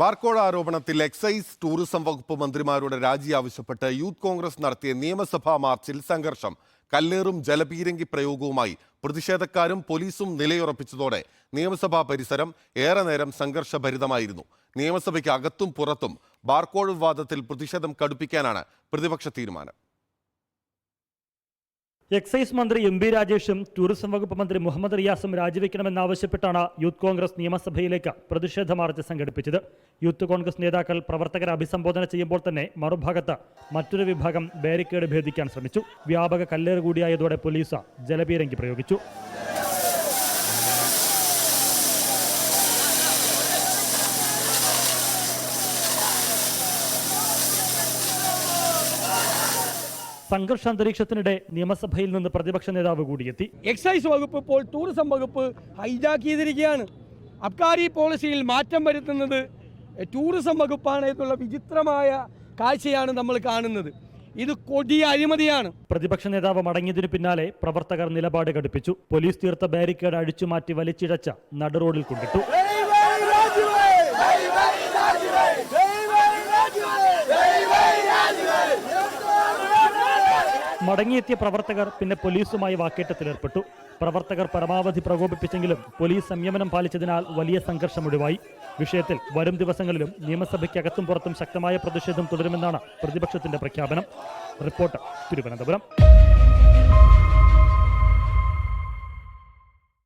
ബാർക്കോഴ ആരോപണത്തിൽ excise tourism വകുപ്പ് മന്ത്രിമാരുടെ രാജി ആവശ്യപ്പെട്ട് യൂത്ത് കോൺഗ്രസ് നടത്തിയ നിയമസഭാ മാർച്ചിൽ സംഘർഷം. കല്ലേറും ജലപീരങ്കി പ്രയോഗവുമായി പ്രതിഷേധക്കാരും പോലീസും നിലയുറപ്പിച്ചതോടെ നിയമസഭാ പരിസരം ഏറെ നേരം സംഘർഷഭരിതമായിരുന്നു. നിയമസഭയ്ക്ക് അകത്തും പുറത്തും ബാർക്കോഴ് വിവാദത്തിൽ പ്രതിഷേധം കടുപ്പിക്കാനാണ് പ്രതിപക്ഷ തീരുമാനം. എക്സൈസ് മന്ത്രി എം ബി രാജേഷും ടൂറിസം വകുപ്പ് മന്ത്രി മുഹമ്മദ് റിയാസും രാജിവെക്കണമെന്നാവശ്യപ്പെട്ടാണ് യൂത്ത് കോൺഗ്രസ് നിയമസഭയിലേക്ക് പ്രതിഷേധ മാർച്ച് സംഘടിപ്പിച്ചത്. യൂത്ത് കോൺഗ്രസ് നേതാക്കൾ പ്രവർത്തകരെ അഭിസംബോധന ചെയ്യുമ്പോൾ തന്നെ മറുഭാഗത്ത് മറ്റൊരു വിഭാഗം ബാരിക്കേഡ് ഭേദിക്കാൻ ശ്രമിച്ചു. വ്യാപക കല്ലേറ് കൂടിയായതോടെ പോലീസ് ജലപീരങ്കി പ്രയോഗിച്ചു. സംഘർഷാന്തരീക്ഷത്തിനിടെ നിയമസഭയിൽ നിന്ന് പ്രതിപക്ഷ നേതാവ് കൂടിയെത്തി. എക്സൈസ് വകുപ്പ് ഇപ്പോൾ ടൂറിസം വകുപ്പ് ഹൈജാക്ക് ചെയ്തിരിക്കുകയാണ്. അബ്കാരി പോളിസിയിൽ മാറ്റം വരുത്തുന്നത് ടൂറിസം വകുപ്പാണ് എന്നുള്ള വിചിത്രമായ കാഴ്ചയാണ് നമ്മൾ കാണുന്നത്. ഇത് കൊടിയ അഴിമതിയാണ്. പ്രതിപക്ഷ നേതാവ് മടങ്ങിയതിനു പിന്നാലെ പ്രവർത്തകർ നിലപാട് ഘടിപ്പിച്ചു. പോലീസ് തീർത്ത ബാരിക്കേഡ് അഴിച്ചുമാറ്റി വലിച്ചിഴച്ച നടുറോഡിൽ കൊണ്ടിട്ടു. മടങ്ങിയെത്തിയ പ്രവർത്തകർ പിന്നെ പോലീസുമായി വാക്കേറ്റത്തിലേർപ്പെട്ടു. പ്രവർത്തകർ പരമാവധി പ്രകോപിപ്പിച്ചെങ്കിലും പോലീസ് സംയമനം പാലിച്ചതിനാൽ വലിയ സംഘർഷം ഒഴിവായി. വിഷയത്തിൽ വരും ദിവസങ്ങളിലും നിയമസഭയ്ക്കകത്തും പുറത്തും ശക്തമായ പ്രതിഷേധം തുടരുമെന്നാണ് പ്രതിപക്ഷത്തിന്റെ പ്രഖ്യാപനം. റിപ്പോർട്ട് തിരുവനന്തപുരം.